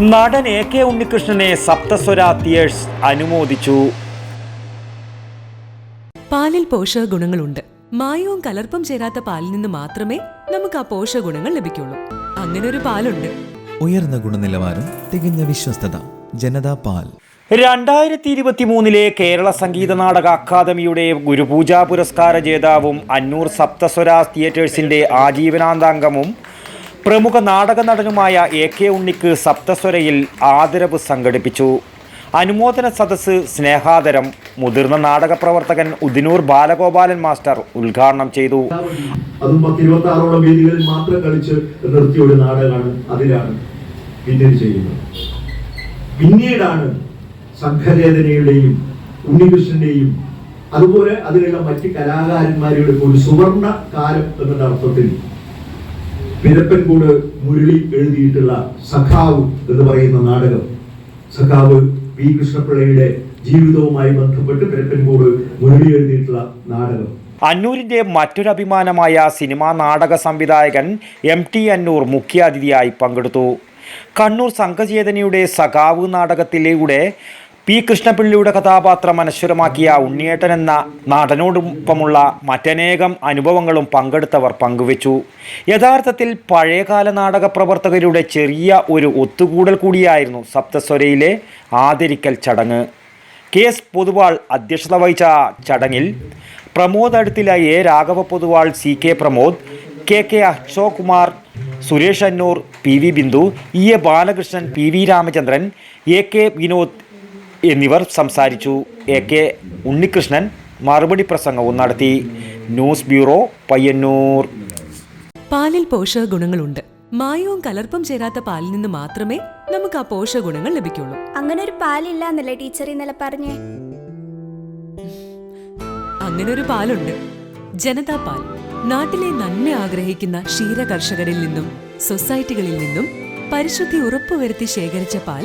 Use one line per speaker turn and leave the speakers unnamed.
നടൻ A K ഉണ്ണികൃഷ്ണനെ സപ്തസ്വര തിയേഴ്സ് അനുമോദിച്ചു.
പാലിൽ പോഷക ഗുണങ്ങളുണ്ട്. മായവും കലർപ്പും ചേരാത്ത പാലിൽ നിന്ന് മാത്രമേ നമുക്ക് ആ പോഷക ഗുണങ്ങൾ ലഭിക്കുള്ളൂ. അങ്ങനെ ഒരു പാലുണ്ട്.
ഉയർന്ന ഗുണനിലവാരം തികഞ്ഞ വിശ്വസ്തത ജനതാ പാൽ.
രണ്ടായിരത്തി ഇരുപത്തി മൂന്നിലെ കേരള സംഗീത നാടക അക്കാദമിയുടെ ഗുരുപൂജാ പുരസ്കാര ജേതാവും അന്നൂർ സപ്തസ്വര തിയേറ്റേഴ്സിന്റെ ആജീവനാന്താംഗവും പ്രമുഖ നാടക നടനുമായ എ കെ ഉണ്ണിക്ക് സപ്തസ്വരയിൽ ആദരവ് സംഘടിപ്പിച്ചു. അനുമോദന സദസ്സ് സ്നേഹാദരം. മുതിർന്ന നാടക പ്രവർത്തകൻ ഉദിനൂർ ബാലഗോപാലൻ മാസ്റ്റർ ഉദ്ഘാടനം ചെയ്തു.
അതും പത്തിരുപത്തി ആറോളം വേദികളിൽ മാത്രം കളിച്ച് നിർത്തിയ ഒരു നാടകമാണ് അതിലാണ് പിന്നീട് ചെയ്യുന്നത്. പിന്നീടാണ് സംഘചേതനയുടെയും ഉണ്ണികൃഷ്ണന്റെയും അതുപോലെ അതിലുള്ള മറ്റ് കലാകാരന്മാരുടെ ഒരു സുവർണ കാലം എന്നുള്ള അർത്ഥത്തിൽ വിരപ്പൻകൂട് മുരളി എഴുതിയിട്ടുള്ള സഖാവ് എന്ന് പറയുന്ന നാടകം. സഖാവ് വി കൃഷ്ണപിള്ളയുടെ ജീവിതവുമായി ബന്ധപ്പെട്ട് വിരപ്പൻകൂട് മുരളി എഴുതിയിട്ടുള്ള നാടകം.
അന്നൂരിന്റെ മറ്റൊരു അഭിമാനമായ സിനിമാ നാടക സംവിധായകൻ എം ടി അന്നൂർ മുഖ്യാതിഥിയായി പങ്കെടുത്തു. കണ്ണൂർ സംഘചേതനയുടെ സഖാവ് നാടകത്തിലൂടെ പി. കൃഷ്ണപിള്ളിയുടെ കഥാപാത്രം അനശ്വരമാക്കിയ ഉണ്ണിയേട്ടൻ എന്ന നടനോടൊപ്പമുള്ള മറ്റനേകം അനുഭവങ്ങളും പങ്കെടുത്തവർ പങ്കുവച്ചു. യഥാർത്ഥത്തിൽ പഴയകാല നാടക പ്രവർത്തകരുടെ ചെറിയ ഒരു ഒത്തുകൂടൽ കൂടിയായിരുന്നു സപ്തസ്വരയിലെ ആദരിക്കൽ ചടങ്ങ്. കെ. എസ്. പൊതുവാൾ അധ്യക്ഷത വഹിച്ച ചടങ്ങിൽ Pramod Aduthila A. Raghava Poduval C. K. Pramod K. K. Ashok Kumar Suresh Annur P. V. Bindu E. A. Balakrishnan P. V. Ramachandran A. K. Vinod എന്നിവർ സംസാരിച്ചു. എ കെ ഉണ്ണികൃഷ്ണൻ മറുപടി പ്രസംഗവും നടത്തി. News bureau Payyanur.
പാലിൽ പോഷക ഗുണങ്ങളുണ്ട്. മായവും കലർപ്പും ചേരാത്ത പാലിൽ നിന്ന് മാത്രമേ നമുക്ക് ആ പോഷക ഗുണങ്ങൾ ലഭിക്കുള്ളൂ.
അങ്ങനെ ഒരു പാലില്ല എന്നല്ലേ ടീച്ചർ ഇന്നലെ പറഞ്ഞേ?
അങ്ങനെ ഒരു പാലുണ്ട്. ജനതാ പാൽ. നാട്ടിലെ നന്മ ആഗ്രഹിക്കുന്ന ക്ഷീര കർഷകരിൽ നിന്നും സൊസൈറ്റികളിൽ നിന്നും പരിശുദ്ധി ഉറപ്പുവരുത്തി ശേഖരിച്ച പാൽ